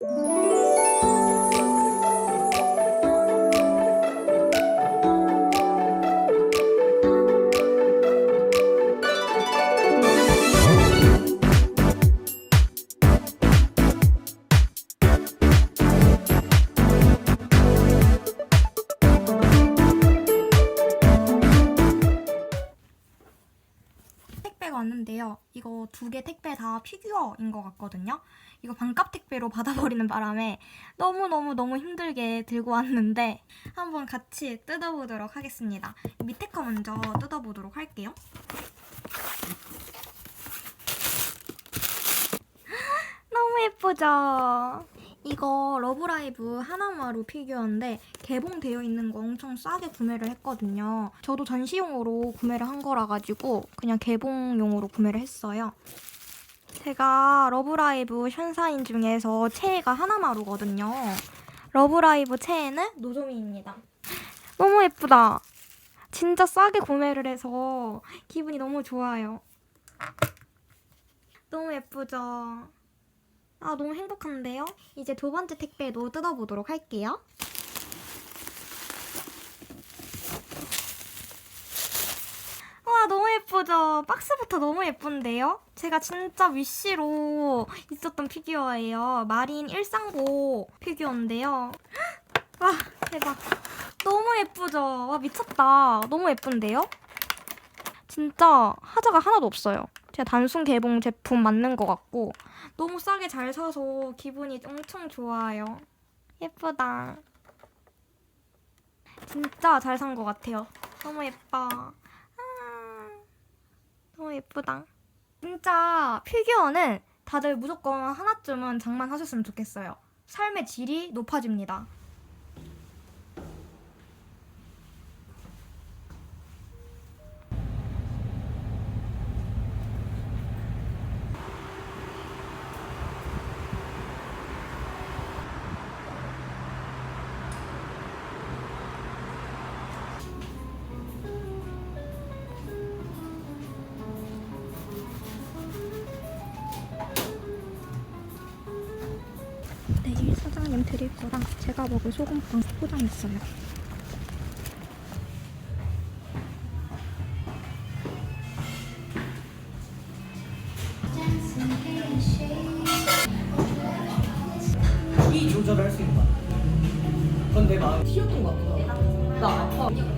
택 배가 왔는데요. 이거 두 개 택배 다 피규어인 것 같거든요. 이거 반값 택배로 받아버리는 바람에 너무너무너무 힘들게 들고 왔는데 한번 같이 뜯어보도록 하겠습니다. 밑에 거 먼저 뜯어보도록 할게요. 너무 예쁘죠? 이거 러브라이브 하나마루 피규어인데 개봉되어 있는 거 엄청 싸게 구매를 했거든요. 저도 전시용으로 구매를 한 거라 가지고 그냥 개봉용으로 구매를 했어요. 제가 러브라이브 션사인 중에서 최애가 하나마루거든요. 러브라이브 최애는 노조미입니다. 너무 예쁘다. 진짜 싸게 구매를 해서 기분이 너무 좋아요. 너무 예쁘죠? 아, 너무 행복한데요? 이제 두 번째 택배도 뜯어보도록 할게요. 와, 너무 예쁘죠? 박스부터 너무 예쁜데요? 제가 진짜 위시로 있었던 피규어예요. 마린 일상보 피규어인데요. 와, 대박. 너무 예쁘죠? 와, 미쳤다. 너무 예쁜데요? 진짜 하자가 하나도 없어요. 제가 단순 개봉 제품 맞는 것 같고 너무 싸게 잘 사서 기분이 엄청 좋아요. 예쁘다. 진짜 잘 산 것 같아요. 너무 예뻐. 아, 너무 예쁘다. 진짜 피규어는 다들 무조건 하나쯤은 장만하셨으면 좋겠어요. 삶의 질이 높아집니다. 드릴 거랑 제가 먹을 소금빵 포장했어요. 이 조절을 할 수 있는 거야. 그건 내 마음. 튀었던 것 같아. 나 아파.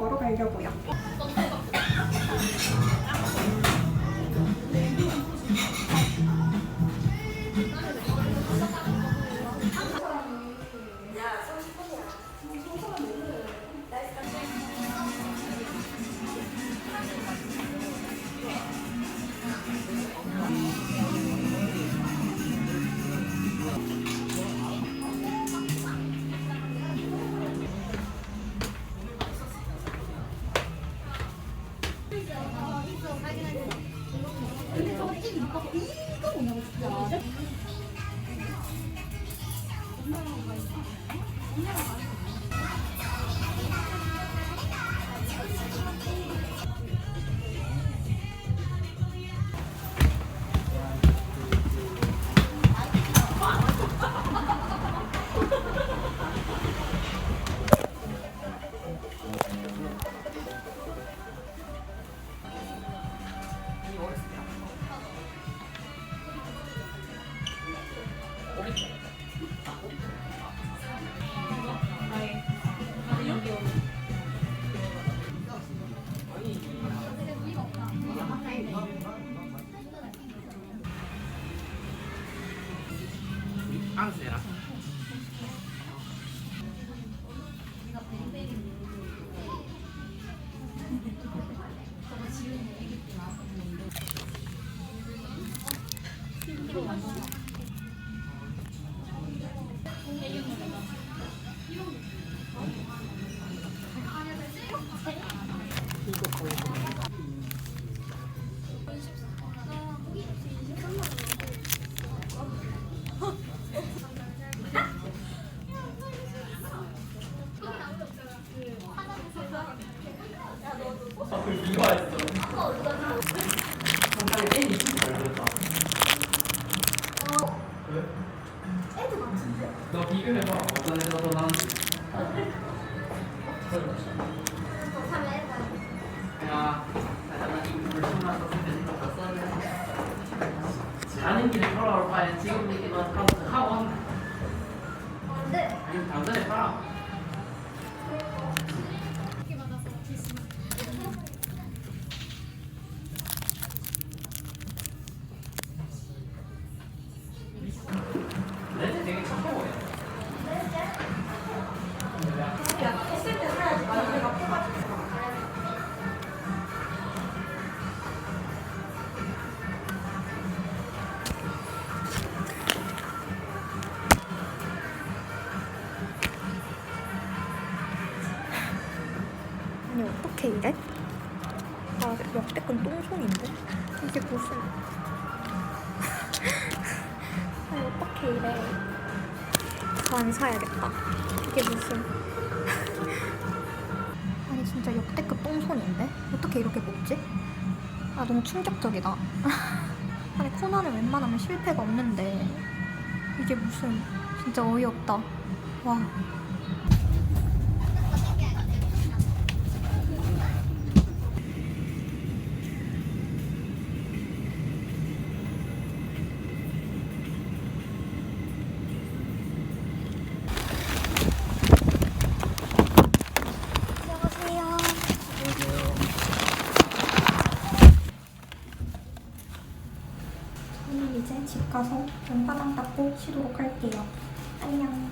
먹으러 가려고요. 근데 저거 찜 이거 이거 뭐냐고 진짜. 안에서도 난 내가 다른 길을 걸어올 바엔 지금 얘기만 하고 더안 사야겠다. 이게 무슨. 아니 진짜 역대급 똥손인데? 어떻게 이렇게 뽑지? 아 너무 충격적이다. 아니 코난은 웬만하면 실패가 없는데. 이게 무슨 진짜 어이없다. 와 집 가서 눈바닥 닦고 쉬도록 할게요. 안녕.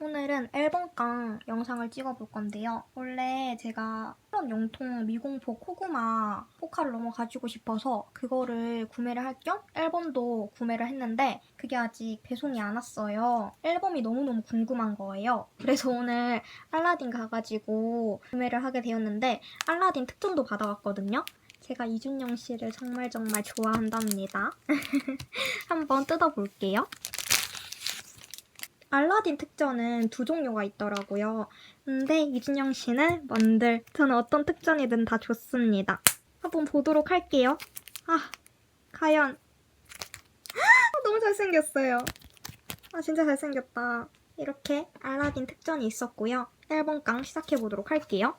오늘은 앨범깡 영상을 찍어볼 건데요. 원래 제가 그런 용통 미공포 코구마 포카를 너무 가지고 싶어서 그거를 구매를 할 겸 앨범도 구매를 했는데 그게 아직 배송이 안 왔어요. 앨범이 너무너무 궁금한 거예요. 그래서 오늘 알라딘 가가지고 구매를 하게 되었는데 알라딘 특전도 받아왔거든요. 제가 이준영 씨를 정말 정말 좋아한답니다. 한번 뜯어볼게요. 알라딘 특전은 두 종류가 있더라고요. 근데 이준영 씨는 뭔들 저는 어떤 특전이든 다 좋습니다. 한번 보도록 할게요. 아, 과연 아, 너무 잘생겼어요. 아 진짜 잘생겼다. 이렇게 알라딘 특전이 있었고요. 앨범깡 시작해보도록 할게요.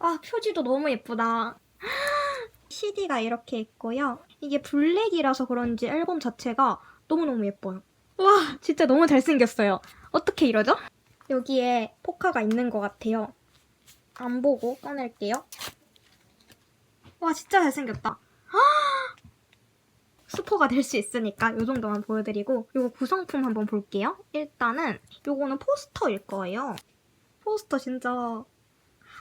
아 표지도 너무 예쁘다. CD가 이렇게 있고요. 이게 블랙이라서 그런지 앨범 자체가 너무너무 예뻐요. 와, 진짜 너무 잘생겼어요. 어떻게 이러죠? 여기에 포카가 있는 것 같아요. 안 보고 꺼낼게요. 와, 진짜 잘생겼다. 스포가 될 수 있으니까 이 정도만 보여드리고 이거 구성품 한번 볼게요. 일단은 이거는 포스터일 거예요. 포스터 진짜 아,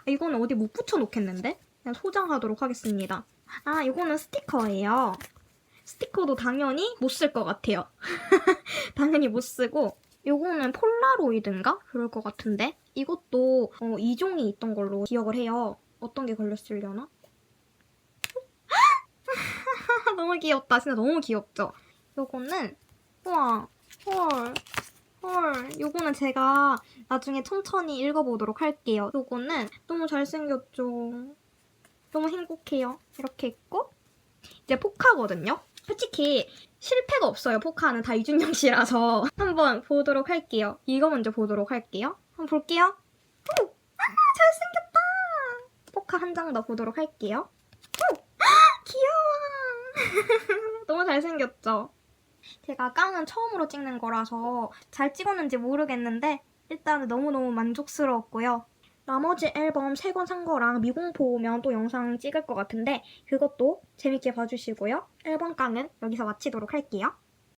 이거는 어디 못 붙여놓겠는데? 그냥 소장하도록 하겠습니다. 아, 이거는 스티커예요. 스티커도 당연히 못 쓸 것 같아요. 당연히 못 쓰고 요거는 폴라로이드인가? 그럴 것 같은데 이것도 어, 이종이 있던 걸로 기억을 해요. 어떤 게 걸렸으려나? 너무 귀엽다. 진짜 너무 귀엽죠? 요거는 우와 헐 헐, 요거는 제가 나중에 천천히 읽어보도록 할게요. 요거는 너무 잘생겼죠. 너무 행복해요. 이렇게 있고 이제 포카거든요. 솔직히 실패가 없어요. 포카는 다 이준영 씨라서 한번 보도록 할게요. 이거 먼저 보도록 할게요. 한번 볼게요. 오! 아, 잘생겼다. 포카 한 장 더 보도록 할게요. 오! 아, 귀여워. 너무 잘생겼죠? 제가 깡은 처음으로 찍는 거라서 잘 찍었는지 모르겠는데 일단은 너무너무 만족스러웠고요. 나머지 앨범 3권 산 거랑 미공포 오면 또 영상 찍을 것 같은데 그것도 재밌게 봐주시고요. 앨범 깡은 여기서 마치도록 할게요.